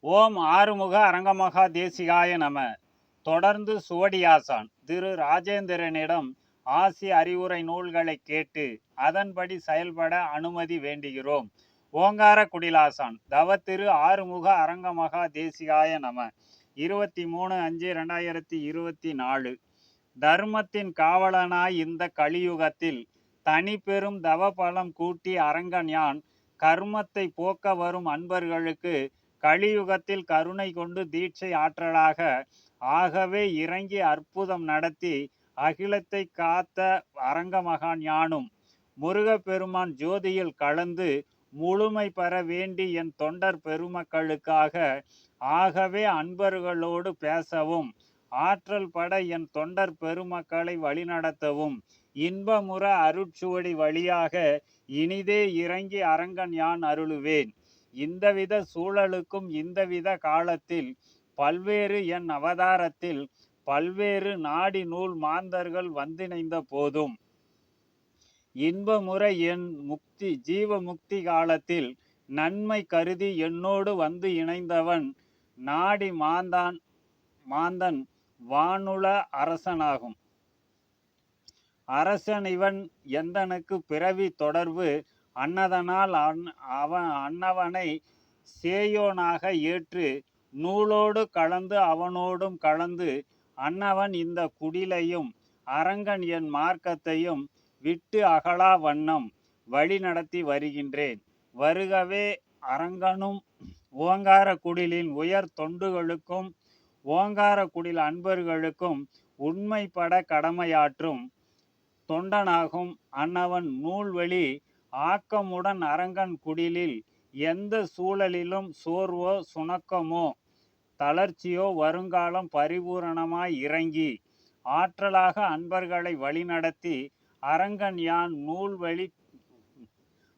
ஓம் ஆறுமுக அரங்கமகா தேசிகாய நம. தொடர்ந்து சுவடியாசான். திரு ராஜேந்திரனிடம் ஆசி அறிவுரை நூல்களை கேட்டு அதன்படி செயல்பட அனுமதி வேண்டுகிறோம். ஓங்கார குடிலாசான். தவ திரு ஆறுமுக அரங்கமகா தேசிகாய நம. இருபத்தி மூணு அஞ்சு ரெண்டாயிரத்தி இருபத்தி நாலு. தர்மத்தின் காவலனாய் இந்த கலியுகத்தில் தனி பெரும் தவபலம் கூட்டி அரங்கன் யான். கர்மத்தை போக்க வரும் அன்பர்களுக்கு கலியுகத்தில் கருணை கொண்டு தீட்சை ஆற்றலாக ஆகவே இறங்கி அற்புதம் நடத்தி அகிலத்தை காத்த அரங்கமகான் யானும் முருகப்பெருமான் ஜோதியில் கலந்து முழுமை பெற வேண்டி என் தொண்டர் பெருமக்களுக்காக ஆகவே அன்பர்களோடு பேசவும் ஆற்றல் பட என் தொண்டர் பெருமக்களை வழிநடத்தவும் இன்பமுற அருட்சுவடி வழியாக இனிதே இறங்கி அரங்கன் யான் அருளுவேன். இந்தவித சூழலுக்கும் இந்தவித காலத்தில் பல்வேறு என் அவதாரத்தில் பல்வேறு நாடி நூல் மாந்தர்கள் வந்திணைந்த போதும். இன்பமுறை என் முக்தி ஜீவ முக்தி காலத்தில் நன்மை கருதி என்னோடு வந்து இணைந்தவன் நாடி மாந்தான் மாந்தன் வானுல அரசனாகும். அரசன் இவன் எந்தனுக்கு பிறவி தொடர்பு அன்னதனால் அவன் அன்னவனை சேயோனாக ஏற்று நூலோடு கலந்து அவனோடும் கலந்து அன்னவன் இந்த குடிலையும் அரங்கன் என் மார்க்கத்தையும் விட்டு அகலா வண்ணம் வழி நடத்தி வருகின்றேன். வருகவே அரங்கனும் ஓங்கார குடிலின் உயர் தொண்டுகளுக்கும் ஓங்கார குடில் அன்பர்களுக்கும் உண்மைப்பட கடமையாற்றும் தொண்டனாகும் அன்னவன் நூல்வழி ஆக்கமுடன் அரங்கன் குடிலில் எந்த சூழலிலும் சோர்வோ சுணக்கமோ தளர்ச்சியோ வருங்காலம் பரிபூரணமாய் இறங்கி ஆற்றலாக அன்பர்களை வழிநடத்தி அரங்கன் யான் நூல் வழி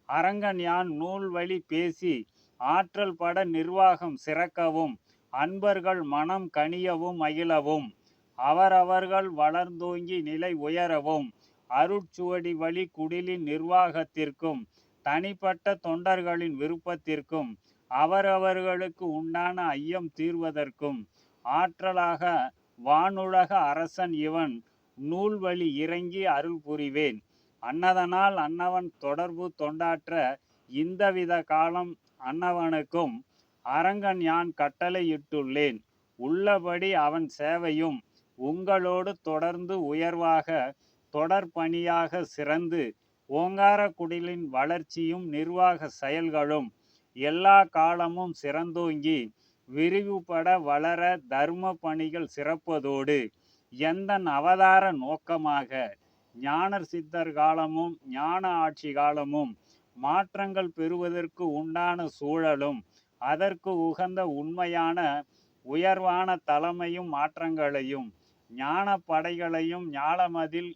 அரங்கன் யான் நூல் வழி பேசி ஆற்றல் பட நிர்வாகம் சிறக்கவும் அன்பர்கள் மனம் கனியவும் மகிழவும் அவரவர்கள் வளர்ந்தோங்கி நிலை உயரவும் அருட்சுவடி வழி குடிலின் நிர்வாகத்திற்கும் தனிப்பட்ட தொண்டர்களின் விருப்பத்திற்கும் அவரவர்களுக்கு உண்டான ஐயம் தீர்வதற்கும் ஆற்றலாக வானுலக அரசன் இவன் நூல் வழி இறங்கி அருள் புரிவேன். அன்னதனால் அன்னவன் தொடர்பு தொண்டாற்ற இந்தவித காலம் அன்னவனுக்கும் அரங்கன் யான் கட்டளையிட்டுள்ளேன் உள்ளபடி அவன் சேவையும் உங்களோடு தொடர்ந்து உயர்வாக தொடர்பணியாக சிறந்து ஓங்காரக்குடிலின் வளர்ச்சியும் நிர்வாக செயல்களும் எல்லா காலமும் சிறந்தோங்கி விரிவுபட வளர தர்ம பணிகள் சிறப்பதோடு எந்த அவதார நோக்கமாக ஞானர் சித்தர் காலமும் ஞான ஆட்சி காலமும் மாற்றங்கள் பெறுவதற்கு உண்டான சூழலும் அதற்கு உகந்த உண்மையான உயர்வான தலைமையும் மாற்றங்களையும் ஞான படைகளையும் ஞாலமதில்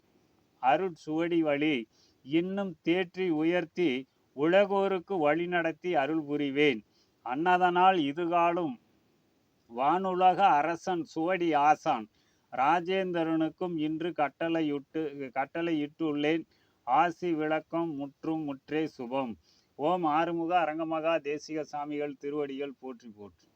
அருட்சுவடி வழி இன்னும் தேற்றி உயர்த்தி உலகோருக்கு வழிநடத்தி அருள் புரிவேன். அன்னதனால் இதுகாலும் வானுலக அரசன் சுவடி ஆசான். ராஜேந்திரனுக்கும் இன்று கட்டளையிட்டு கட்டளையிட்டுள்ளேன். ஆசி விளக்கம் முற்றும் முற்றே சுபம். ஓம் ஆறுமுக அரங்கமகா தேசிக சாமிகள் திருவடிகள் போற்றி போற்றி.